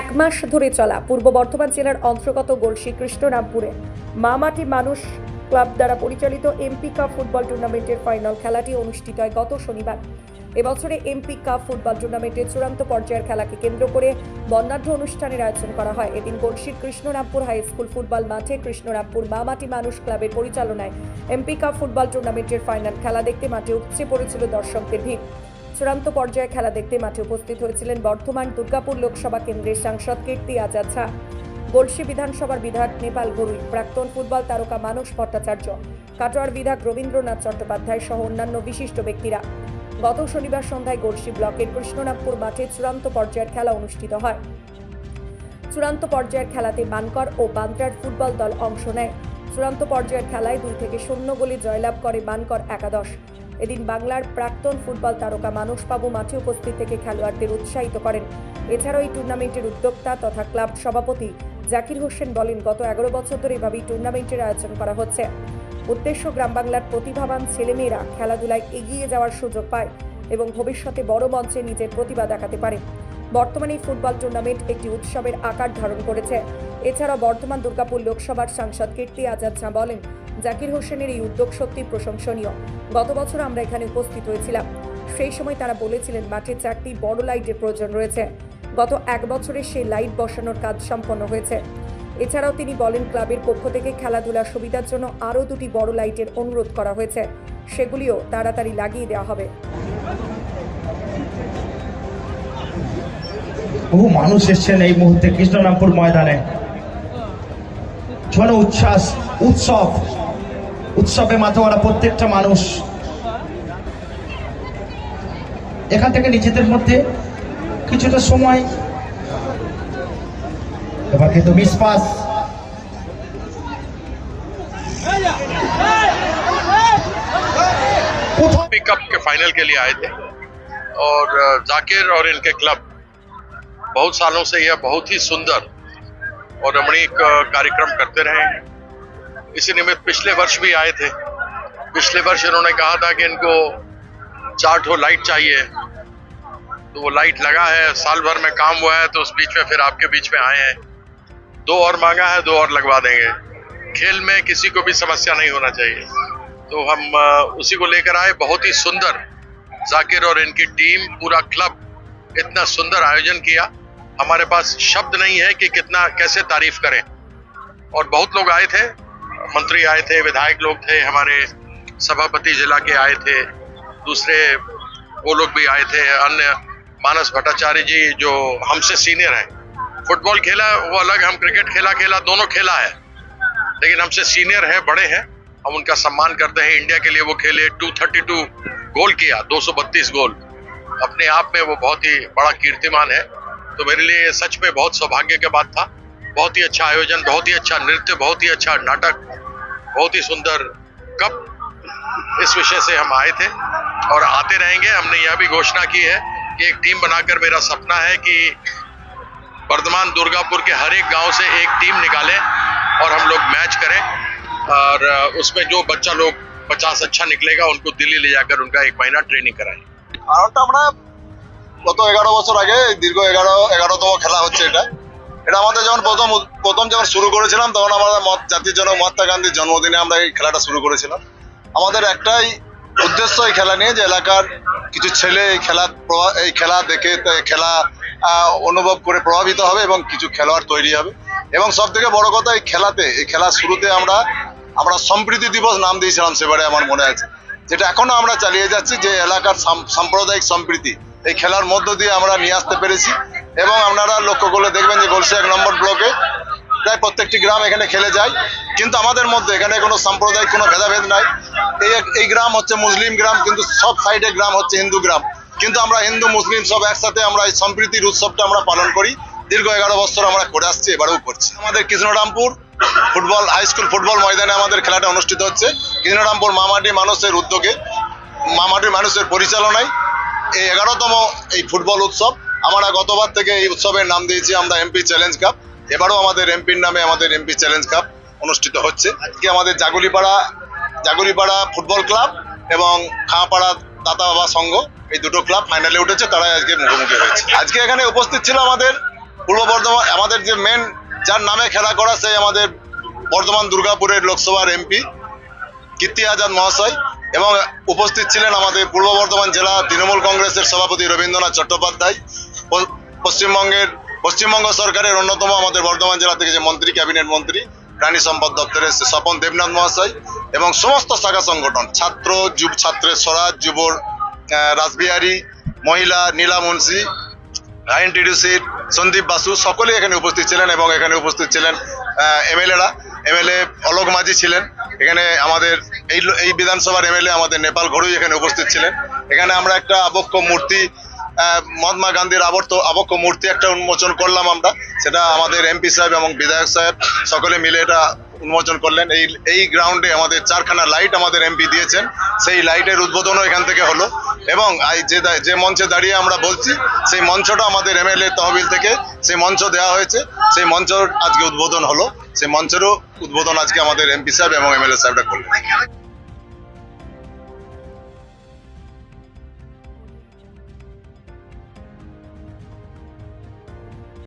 এক মাস ধরে চলা পূর্ব বর্ধমান জেলার অন্তর্গত গলসি কৃষ্ণরামপুরে। মামাটি মানুষ ক্লাব দ্বারা পরিচালিত এমপি কাপ ফুটবল টুর্নামেন্টের ফাইনাল খেলাটি অনুষ্ঠিত হয় গত শনিবার। এবছরে এমপি কাপ ফুটবল টুর্নামেন্টের চূড়ান্ত পর্যায়ের খেলাকে কেন্দ্র করে বর্ণাঢ্য অনুষ্ঠানের আয়োজন করা হয়। এদিন গলসির কৃষ্ণরামপুর হাই স্কুল ফুটবল মাঠে কৃষ্ণরামপুর মামাটি মানুষ ক্লাবের পরিচালনায় এমপি কাপ ফুটবল টুর্নামেন্টের ফাইনাল খেলা দেখতে মাঠে উপচে পড়েছিল দর্শকদের ভিড়। চূড়ান্ত পর্যায়ে খেলা দেখতে মাঠে উপস্থিত হয়েছিলেন বর্ধমান দুর্গাপুর লোকসভা কেন্দ্রের সাংসদ কীর্তি আজাদ ঝা। গলসি বিধানসভার বিধায়ক নেপাল গরুই, প্রাক্তন ফুটবল তারকা মানস ভট্টাচার্য, কাটোয়ার বিধায়ক রবীন্দ্রনাথ চট্টোপাধ্যায় সহ অন্যান্য বিশিষ্ট ব্যক্তিরা। গত শনিবার সন্ধ্যায় গলসি ব্লকের কৃষ্ণনাথপুর মাঠে চূড়ান্ত পর্যায়ের খেলা অনুষ্ঠিত হয়। চূড়ান্ত পর্যায়ের খেলাতে বানকর ও বান্দ্রার ফুটবল দল অংশ নেয়। চূড়ান্ত পর্যায়ের খেলায় দুই থেকে শূন্য গোলে জয়লাভ করে বানকর একাদশ। এদিন বাংলার প্রাক্তন ফুটবল তারকা মানস বাবু মাঠে উপস্থিত থেকে খেলোয়াড়দের উৎসাহিত করেন। এছাড়াও এই টুর্নামেন্টের উদ্যোক্তা তথা ক্লাব সভাপতি জাকির হোসেন বলেন, গত এগারো বছর ধরে এভাবেই টুর্নামেন্টের আয়োজন করা হচ্ছে। উদ্দেশ্য গ্রাম বাংলার প্রতিভাবান ছেলেমেয়েরা খেলাধুলায় এগিয়ে যাওয়ার সুযোগ পায় এবং ভবিষ্যতে বড় মঞ্চে নিজের প্রতিভা দেখাতে পারে। বর্তমানে ফুটবল টুর্নামেন্ট একটি উৎসবের আকার ধারণ করেছে। এছাড়া বর্ধমান দুর্গাপুর লোকসভার সাংসদ কীর্তি আজাদ ঝা বলেন জাকির হোসেনের এই উদ্যোগ সত্যি প্রশংসনীয়। গত বছর আমরা এখানে উপস্থিত হয়েছিলাম। সেই সময় তারা বলেছিলেন, মাঠে চারটি বড় লাইটের প্রয়োজন রয়েছে। গত এক বছরে সেই লাইট বসানোর কাজ সম্পন্ন হয়েছে। এছাড়াও তিনি বলেন, ক্লাবের পক্ষ থেকে খেলাধুলার সুবিধার জন্য আরও দুটি বড় লাইটের অনুরোধ করা হয়েছে। সেগুলিও তাড়াতাড়ি লাগিয়ে দেওয়া হবে। বহু মানুষ এসছেন এই মুহূর্তে কৃষ্ণরামপুর ময়দানে। জন উচ্ছ্বাস, উৎসব। উৎসবে মাথোয়ারা প্রত্যেকটা মানুষ এখান থেকে নিজেদের মধ্যে কিছুটা সময় এবার কিন্তু মিসপাস কোথাও पिकअप के फाइनल के लिए आए थे और अ, जाकिर और इनके क्लब बहुत सालों से यह बहुत ही सुंदर और रमणीक अ, कार्यक्रम करते रहे हैं इसी निमित्त पिछले वर्ष भी आए थे। पिछले वर्ष इन्होंने कहा था कि इनको चार ठो लाइट चाहिए। तो वो लाइट लगा है, साल भर में काम हुआ है तो उस बीच में फिर आपके बीच में आए हैं। दो और मांगा है, दो और लगवा देंगे। खेल में किसी को भी समस्या नहीं होना चाहिए। तो हम उसी को लेकर आए। बहुत ही सुंदर जाकिर और इनकी टीम, पूरा क्लब इतना सुंदर आयोजन किया। हमारे पास शब्द नहीं है कि कितना, कैसे तारीफ़ करें। और बहुत लोग आए थे मंत्री आए थे, विधायक लोग थे, हमारे सभापति जिला के आए थे, दूसरे वो लोग भी आए थे, अन्य मानस भट्टाचार्य जी जो हमसे सीनियर हैं। फुटबॉल खेला, वो अलग, हम क्रिकेट खेला खेला, दोनों खेला है। लेकिन हमसे सीनियर है, बड़े हैं, हम उनका सम्मान करते हैं। इंडिया के लिए वो खेले 232 गोल किया 232 गोल। अपने आप में वो बहुत ही बड़ा कीर्तिमान है। तो मेरे लिए सच में बहुत सौभाग्य की बात था। बहुत ही अच्छा आयोजन बहुत ही अच्छा नृत्य बहुत ही अच्छा नाटक बहुत ही सुंदर कप इस विषय से हम आए थे और आते रहेंगे हमने यह भी घोषणा की है कि एक टीम बनाकर मेरा सपना है कि वर्धमान दुर्गापुर के हर एक गांव से एक टीम निकालें और हम लोग मैच करें और अ, उसमें जो बच्चा लोग पचास अच्छा निकलेगा उनको दिल्ली ले जाकर उनका एक महीना ट्रेनिंग कराएं কারণটা আমরা গত এগারো বছর আগে দীর্ঘ এগারো এগারোতম খেলা হচ্ছে এটা এটা আমাদের যখন প্রথম প্রথম যখন শুরু করেছিলাম, তখন আমাদের মত, জাতির জনক মহাত্মা গান্ধীর জন্মদিনে আমরা এই খেলাটা শুরু করেছিলাম। আমাদের একটাই উদ্দেশ্য এই খেলা নিয়ে যে এলাকার কিছু ছেলে এই খেলা এই খেলা দেখে খেলা অনুভব করে প্রভাবিত হবে এবং কিছু খেলোয়াড় তৈরি হবে। এবং সব থেকে বড় কথা, এই খেলাতে, এই খেলা শুরুতে আমরা আমরা সম্প্রীতি দিবস নাম দিয়েছিলাম সেবারে আমার মনে আছে। যেটা এখনও আমরা চালিয়ে যাচ্ছি যে এলাকার সাম্প্রদায়িক সম্প্রীতি এই খেলার মধ্য দিয়ে আমরা নিয়ে আসতে পেরেছি। এবং আপনারা লক্ষ্য করলে দেখবেন যে গলসি এক নম্বর ব্লকে প্রায় প্রত্যেকটি গ্রাম এখানে খেলে যায়। কিন্তু আমাদের মধ্যে এখানে কোনো সাম্প্রদায়িক কোনো ভেদাভেদ নাই। এই এই গ্রাম হচ্ছে মুসলিম গ্রাম, কিন্তু সব সাইডে গ্রাম হচ্ছে হিন্দু গ্রাম। কিন্তু আমরা হিন্দু, মুসলিম সব একসাথে আমরা এই সম্প্রীতির উৎসবটা আমরা পালন করি। দীর্ঘ এগারো বছর আমরা করে আসছি, এবারেও করছি। আমাদের Krishnarampur football, high school football ময়দানে আমাদের খেলাটা অনুষ্ঠিত হচ্ছে। কৃষ্ণরামপুর মামাটি মানুষের উদ্যোগে, মামাটি মানুষের পরিচালনায় এই এগারোতম এই ফুটবল উৎসব। আমরা গতবার থেকে এই উৎসবের নাম দিয়েছি, আমরা এমপি চ্যালেঞ্জ কাপ এবারও আমাদের এমপির নামে আমাদের এমপি চ্যালেঞ্জ কাপ অনুষ্ঠিত হচ্ছে। আজকে আমাদের জাগুলিপাড়া জাগুলিপাড়া ফুটবল ক্লাব এবং খাঁপাড়া দাতা বাবা সংঘ, এই দুটো ক্লাব ফাইনালে উঠেছে, তারাই আজকে মুখোমুখি হয়েছে। আজকে এখানে উপস্থিত ছিল আমাদের পূর্ব বর্ধমান আমাদের যে মেন যার নামে খেলা করা, সেই আমাদের বর্ধমান দুর্গাপুরের লোকসভার এমপি কীর্তি আজাদ মহাশয় এবং উপস্থিত ছিলেন আমাদের পূর্ব বর্ধমান জেলা তৃণমূল কংগ্রেসের সভাপতি রবীন্দ্রনাথ চট্টোপাধ্যায়। পশ্চিমবঙ্গের পশ্চিমবঙ্গ সরকারের অন্যতম আমাদের বর্ধমান জেলা থেকে যে মন্ত্রী, ক্যাবিনেট মন্ত্রী প্রাণী সম্পদ দপ্তরের স্বপন দেবনাথ মহাশয় এবং সমস্ত শাখা সংগঠন, ছাত্র, যুব ছাত্রের স্বরাজ যুব রাসবিহারী, মহিলা, নীলা মুন্সি আইএনটিডিসির সন্দীপ বাসু, সকলেই এখানে উপস্থিত ছিলেন এবং এখানে উপস্থিত ছিলেন এমএলএরা। এমএলএ অলোক মাঝি ছিলেন, এখানে আমাদের এই এই বিধানসভার এমএলএ আমাদের নেপাল ঘড়ুই এখানে উপস্থিত ছিলেন। এখানে আমরা একটা আবক্ষ মূর্তি মহাত্মা গান্ধীর আবর্ত আবক্ষ মূর্তি একটা উন্মোচন করলাম আমরা। সেটা আমাদের এমপি সাহেব এবং বিধায়ক সাহেব সকলে মিলে এটা উন্মোচন করলেন। এই এই গ্রাউন্ডে আমাদের চারখানা লাইট আমাদের এমপি দিয়েছেন। সেই লাইটের উদ্বোধনও এখান থেকে হলো। এবং যে যে মঞ্চে দাঁড়িয়ে আমরা বলছি, সেই মঞ্চটা আমাদের এমএলএ তহবিল থেকে সেই মঞ্চ দেওয়া হয়েছে। সেই মঞ্চ আজকে উদ্বোধন হলো। সেই মঞ্চেরও উদ্বোধন আজকে আমাদের এমপি সাহেব এবং এমএলএ সাহেবরা করলেন।